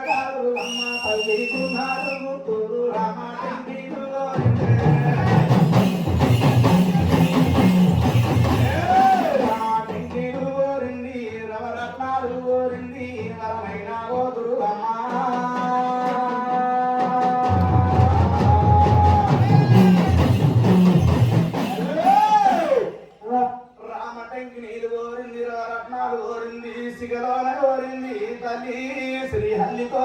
గారు అమ్మ తల్లి కుమారు తల్లి శ్రీ హల్లితో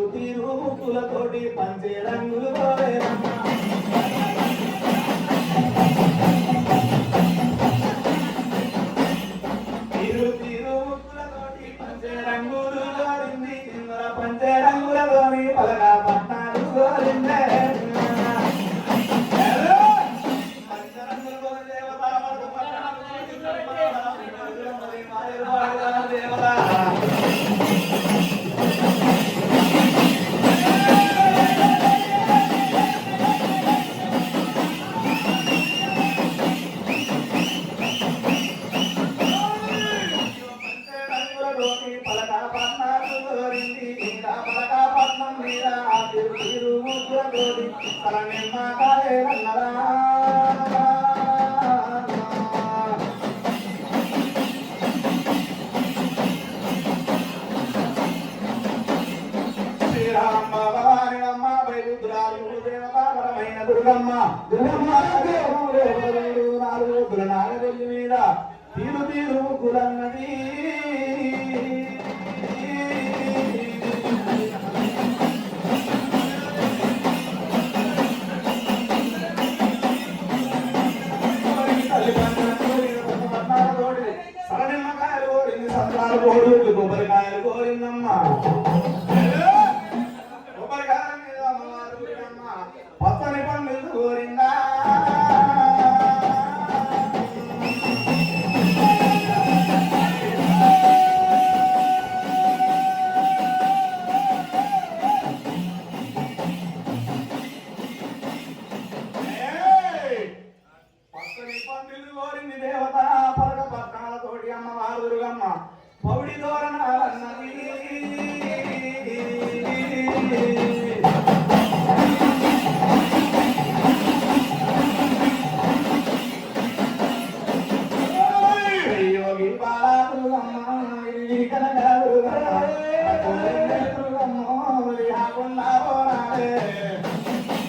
తీరు తీరు పంచే రంగులు కోరేరమ్మ తీరు తీరు ముక్కులతోటి పంచే రంగులు పంచే రంగులతోని పలగా పట్నాలు కోరిందే శ్రీరామ భవానినమ్మ వైరుద్రాలు దేవతాపరమైన దుర్గమ్మ దుర్గమ్మ దేవదేవుడు నాలుగు గురునాగవెల్లి మీద తీరు తీరు కులన్నది Богу.